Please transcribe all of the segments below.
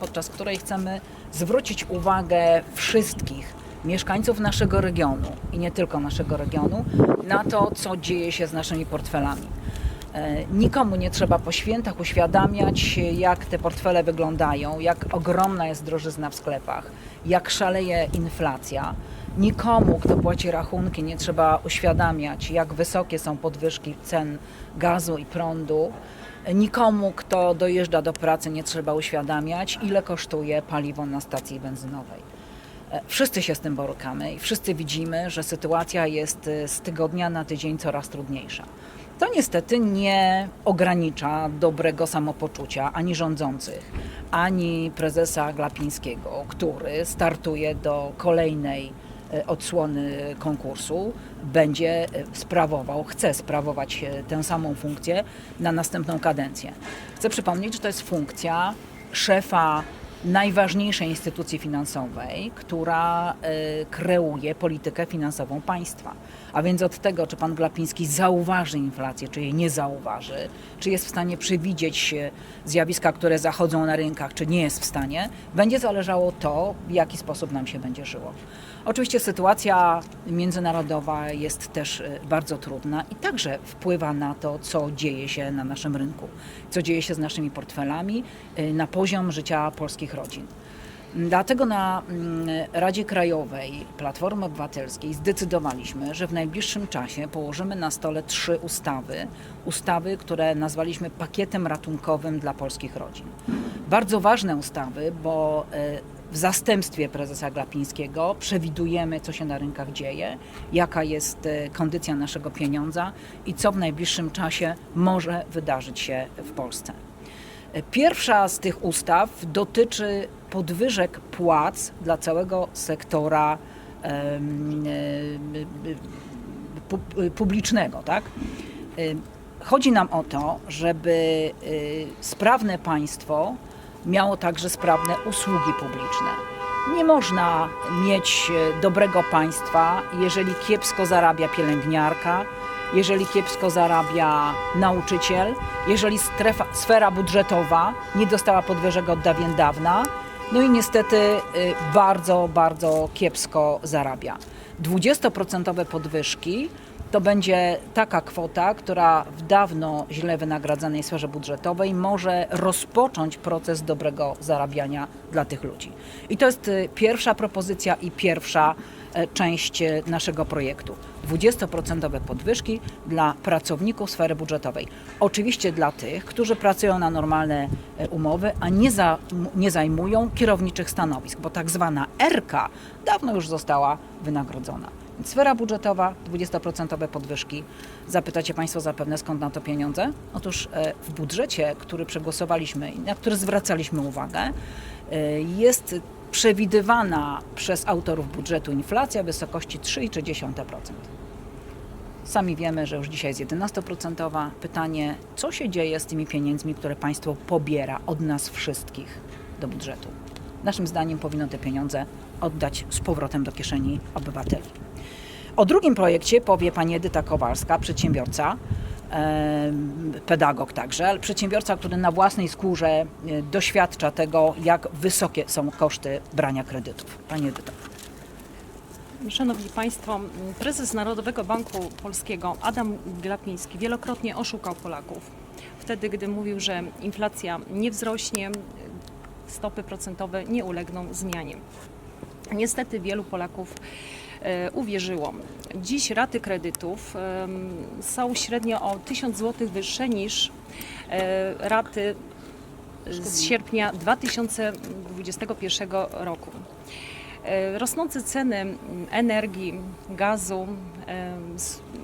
podczas której chcemy zwrócić uwagę wszystkich mieszkańców naszego regionu i nie tylko naszego regionu na to, co dzieje się z naszymi portfelami. E, Nikomu nie trzeba po świętach uświadamiać, jak te portfele wyglądają, jak ogromna jest drożyzna w sklepach, jak szaleje inflacja. Nikomu, kto płaci rachunki, nie trzeba uświadamiać, jak wysokie są podwyżki cen gazu i prądu. Nikomu, kto dojeżdża do pracy, nie trzeba uświadamiać, ile kosztuje paliwo na stacji benzynowej. E, Wszyscy się z tym borykamy i wszyscy widzimy, że sytuacja jest e, z tygodnia na tydzień coraz trudniejsza. To niestety nie ogranicza dobrego samopoczucia ani rządzących, ani prezesa Glapińskiego, który startuje do kolejnej odsłony konkursu, będzie e, sprawował, chce sprawować e, tę samą funkcję na następną kadencję. Chcę przypomnieć, że to jest funkcja szefa najważniejszej instytucji finansowej, która y, kreuje politykę finansową państwa. A więc od tego, czy pan Glapiński zauważy inflację, czy jej nie zauważy, czy jest w stanie przewidzieć y, zjawiska, które zachodzą na rynkach, czy nie jest w stanie, będzie zależało to, w jaki sposób nam się będzie żyło. Oczywiście sytuacja międzynarodowa jest też y, bardzo trudna i także wpływa na to, co dzieje się na naszym rynku, co dzieje się z naszymi portfelami, na poziom życia polskich rodzin. Dlatego na mm, Radzie Krajowej Platformy Obywatelskiej zdecydowaliśmy, że w najbliższym czasie położymy na stole trzy ustawy. Ustawy, które nazwaliśmy pakietem ratunkowym dla polskich rodzin. Bardzo ważne ustawy, bo y, w zastępstwie prezesa Glapińskiego przewidujemy, co się na rynkach dzieje, jaka jest y, kondycja naszego pieniądza i co w najbliższym czasie może wydarzyć się w Polsce. Pierwsza z tych ustaw dotyczy podwyżek płac dla całego sektora publicznego. Tak? Chodzi nam o to, żeby y, sprawne państwo miało także sprawne usługi publiczne. Nie można mieć e, dobrego państwa, jeżeli kiepsko zarabia pielęgniarka, jeżeli kiepsko zarabia nauczyciel, jeżeli strefa, sfera budżetowa nie dostała podwyżek od dawien dawna, no i niestety y, bardzo, bardzo kiepsko zarabia. 20% podwyżki to będzie taka kwota, która w dawno źle wynagradzanej sferze budżetowej może rozpocząć proces dobrego zarabiania dla tych ludzi. I to jest y, pierwsza propozycja i pierwsza e, część e, naszego projektu. 20% podwyżki dla pracowników sfery budżetowej. Oczywiście dla tych, którzy pracują na normalne e, umowy, a nie, za, nie zajmują kierowniczych stanowisk, bo tak zwana RK dawno już została wynagrodzona. Sfera budżetowa, 20% podwyżki. Zapytacie Państwo zapewne skąd na to pieniądze? Otóż e, w budżecie, który przegłosowaliśmy i na który zwracaliśmy uwagę, e, jest przewidywana przez autorów budżetu inflacja w wysokości 3,3%. Sami wiemy, że już dzisiaj jest 11%. Pytanie, co się dzieje z tymi pieniędzmi, które państwo pobiera od nas wszystkich do budżetu? Naszym zdaniem powinno te pieniądze oddać z powrotem do kieszeni obywateli. O drugim projekcie powie pani Edyta Kowalska, przedsiębiorca, em, pedagog także, ale przedsiębiorca, który na własnej skórze e, doświadcza tego, jak wysokie są koszty brania kredytów. Pani Edyta. Szanowni Państwo, prezes Narodowego Banku Polskiego Adam Glapiński wielokrotnie oszukał Polaków. Wtedy, gdy mówił, że inflacja nie wzrośnie, stopy procentowe nie ulegną zmianie. Niestety wielu Polaków e, uwierzyło. Dziś raty kredytów są średnio o 1000 zł wyższe niż e, raty z sierpnia 2021 roku. E, Rosnące ceny energii, gazu, e,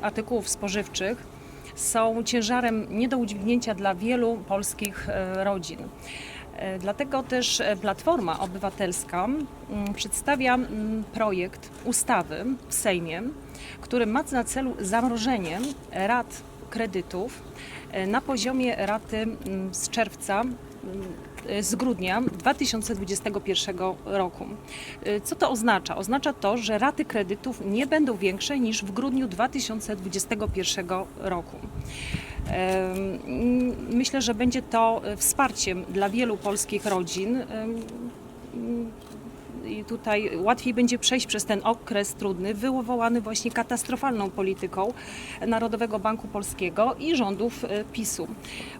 artykułów spożywczych są ciężarem nie do udźwignięcia dla wielu polskich e, rodzin. E, Dlatego też e, Platforma Obywatelska mm, przedstawia mm, projekt ustawy w Sejmie, który ma na celu zamrożenie rat kredytów e, na poziomie raty mm, z czerwca z grudnia 2021 roku. Co to oznacza? Oznacza to, że raty kredytów nie będą większe niż w grudniu 2021 roku. Myślę, że będzie to e, wsparciem dla wielu polskich rodzin. I tutaj łatwiej będzie przejść przez ten okres trudny, wywołany właśnie katastrofalną polityką Narodowego Banku Polskiego i rządów e, PiSu.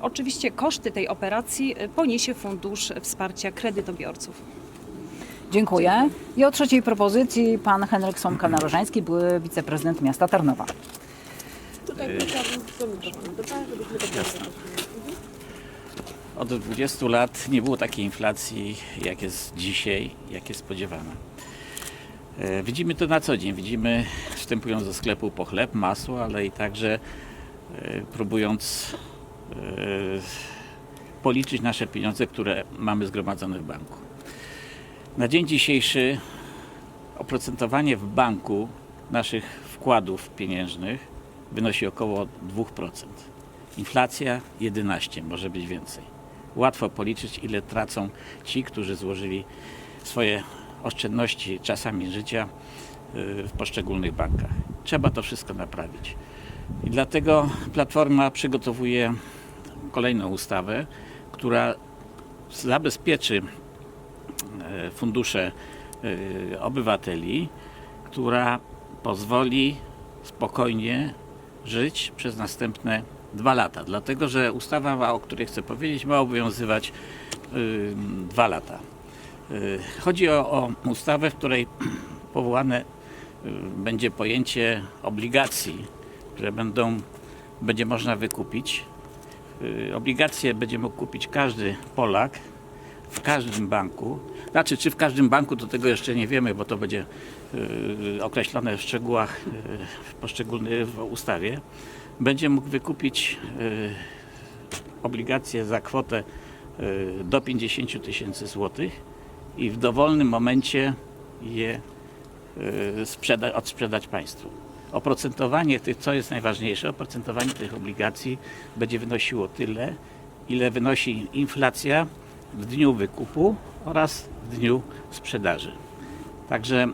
Oczywiście koszty tej operacji e, poniesie Fundusz Wsparcia Kredytobiorców. Dziękuję. I o trzeciej propozycji pan Henryk Somka-Narożański, były wiceprezydent miasta Tarnowa. Od 20 lat nie było takiej inflacji, jak jest dzisiaj, jak jest spodziewana. E, Widzimy to na co dzień. Widzimy, wstępując do sklepu po chleb, masło, ale i także e, próbując policzyć nasze pieniądze, które mamy zgromadzone w banku. Na dzień dzisiejszy oprocentowanie w banku naszych wkładów pieniężnych wynosi około 2%. Inflacja 11, może być więcej. Łatwo policzyć, ile tracą ci, którzy złożyli swoje oszczędności czasami życia y, w poszczególnych bankach. Trzeba to wszystko naprawić. I dlatego Platforma przygotowuje kolejną ustawę, która zabezpieczy e, fundusze e, obywateli, która pozwoli spokojnie żyć przez następne dwa lata. Dlatego, że ustawa, o której chcę powiedzieć, ma obowiązywać y, dwa lata. Y, Chodzi o, o ustawę, w której powołane y, będzie pojęcie obligacji, które będą, będzie można wykupić. Y, Obligacje będzie mógł kupić każdy Polak w każdym banku. Znaczy, czy w każdym banku, to tego jeszcze nie wiemy, bo to będzie y, określone w szczegółach y, w poszczególnej w ustawie. Będzie mógł wykupić y, obligacje za kwotę y, do 50 tysięcy złotych i w dowolnym momencie je y, sprzeda- odsprzedać państwu. Oprocentowanie tych, co jest najważniejsze, oprocentowanie tych obligacji będzie wynosiło tyle, ile wynosi inflacja w dniu wykupu oraz w dniu sprzedaży. Także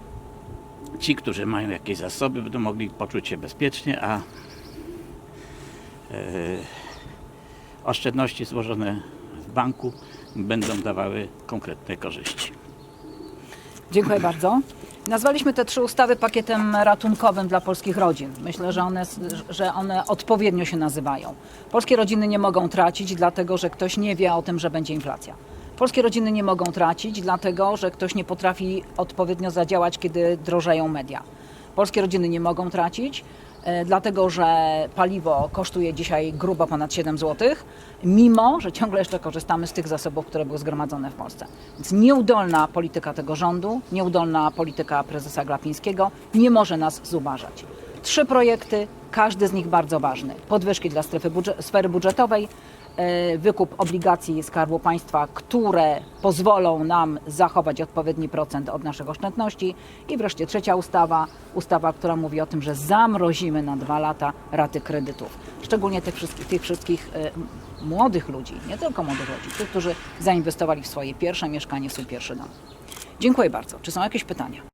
ci, którzy mają jakieś zasoby, będą mogli poczuć się bezpiecznie, a e, oszczędności złożone w banku będą dawały konkretne korzyści. Dziękuję bardzo. Nazwaliśmy te trzy ustawy pakietem ratunkowym dla polskich rodzin. Myślę, że one, że one odpowiednio się nazywają. Polskie rodziny nie mogą tracić, dlatego że ktoś nie wie o tym, że będzie inflacja. Polskie rodziny nie mogą tracić, dlatego że ktoś nie potrafi odpowiednio zadziałać, kiedy drożeją media. Polskie rodziny nie mogą tracić, dlatego że paliwo kosztuje dzisiaj grubo ponad 7 zł, mimo że ciągle jeszcze korzystamy z tych zasobów, które były zgromadzone w Polsce. Więc nieudolna polityka tego rządu, nieudolna polityka prezesa Glapińskiego nie może nas zubażać. Trzy projekty, każdy z nich bardzo ważny. Podwyżki dla strefy budże- sfery budżetowej, e, wykup obligacji Skarbu Państwa, które pozwolą nam zachować odpowiedni procent od naszych oszczędności. I wreszcie trzecia ustawa, ustawa, która mówi o tym, że zamrozimy na dwa lata raty kredytów. Szczególnie tych wszystkich, tych wszystkich e, młodych ludzi, nie tylko młodych ludzi, tych, którzy zainwestowali w swoje pierwsze mieszkanie, swój pierwszy dom. Dziękuję bardzo. Czy są jakieś pytania?